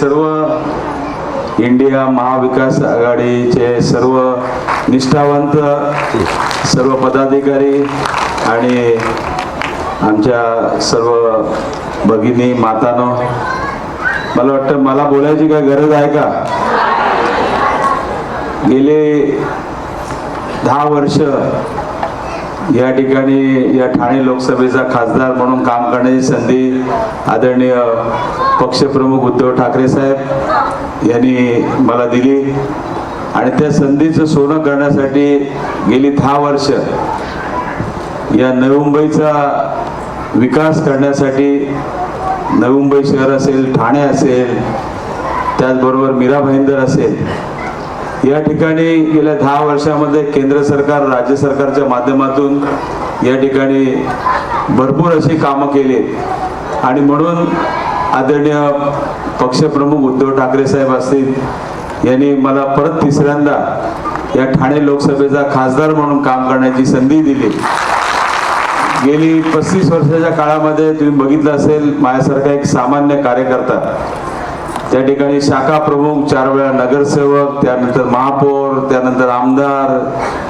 सर्व इंडिया महाविकास आघाडीचे सर्व निष्ठावंत सर्व पदाधिकारी आणि आमच्या सर्व भगिनी मातानो मला वाटतं मला बोलायची काय गरज आहे का? गेले दहा वर्ष या ठिकाणी या ठाणे लोकसभेचा खासदार म्हणून काम करण्याची संधी आदरणीय पक्षप्रमुख उद्धव ठाकरे साहेब यांनी मला दिली. आणि त्या संधीचं सोनं करण्यासाठी गेली दहा वर्ष या नवी मुंबईचा विकास करण्यासाठी नवी मुंबई शहर असेल ठाणे असेल त्याचबरोबर मीरा भाईंदर असेल या ठिकाणी गेल्या दहा वर्षामध्ये केंद्र सरकार राज्य सरकारच्या माध्यमातून या ठिकाणी भरपूर अशी कामं केली. आणि म्हणून आदरणीय पक्षप्रमुख उद्धव ठाकरे साहेब असतील यांनी मला परत तिसऱ्यांदा या ठाणे लोकसभेचा खासदार म्हणून काम करण्याची संधी दिली. गेली पस्तीस वर्षाच्या काळामध्ये तुम्ही बघितलं असेल माझ्यासारखा एक सामान्य कार्यकर्ता त्या ठिकाणी शाखा प्रमुख चार वेळा नगरसेवक त्यानंतर महापौर त्यानंतर आमदार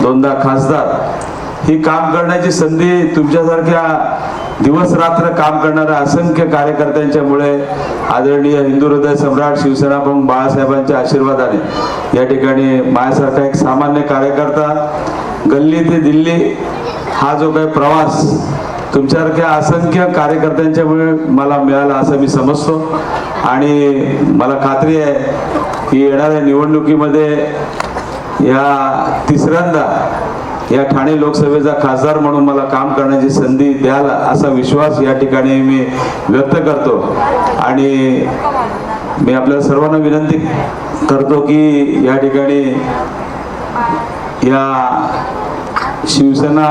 दोनदा खासदार. ही काम करण्याची संधी तुमच्यासारख्या दिवस रात्र काम करणाऱ्या असंख्य कार्यकर्त्यांच्यामुळे आदरणीय हिंदू हृदय सम्राट शिवसेना प्रमुख बाळासाहेबांच्या आशीर्वादाने या ठिकाणी माझ्यासारखा एक सामान्य कार्यकर्ता गल्ली ते दिल्ली हा जो काही प्रवास तुमच्यासारख्या असंख्य कार्यकर्त्यांच्यामुळे मला मिळाला असं मी समजतो. आणि मला खात्री आहे की येणाऱ्या निवडणुकीमध्ये या तिसऱ्यांदा या ठाणे लोकसभेचा खासदार म्हणून मला काम करण्याची संधी द्याल असा विश्वास या ठिकाणी मी व्यक्त करतो. आणि मी आपल्या सर्वांना विनंती करतो की या ठिकाणी या शिवसेना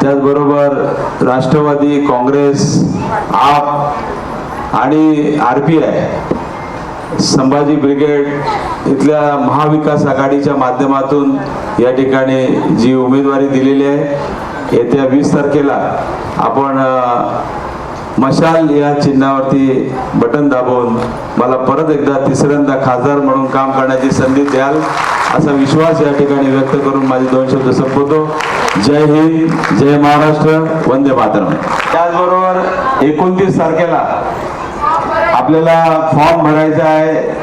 त्याचबरोबर राष्ट्रवादी काँग्रेस आप आणि R P I Sambhaji Brigade इथल्या महाविकास आघाडीच्या माध्यमातून या ठिकाणी जी उमेदवारी दिलेली आहे येत्या वीस तारखेला आपण मशाल या चिन्हावरती बटन दाबून मला परत एकदा तिसऱ्यांदा खासदार म्हणून काम करण्याची संधी द्याल असा विश्वास या ठिकाणी व्यक्त करून माझे दोन शब्द संपवतो. जय हिंद जय महाराष्ट्र वंदे मातरम. त्याचबरोबर एकोणतीस तारखेला आपल्याला फॉर्म भरायचा आहे.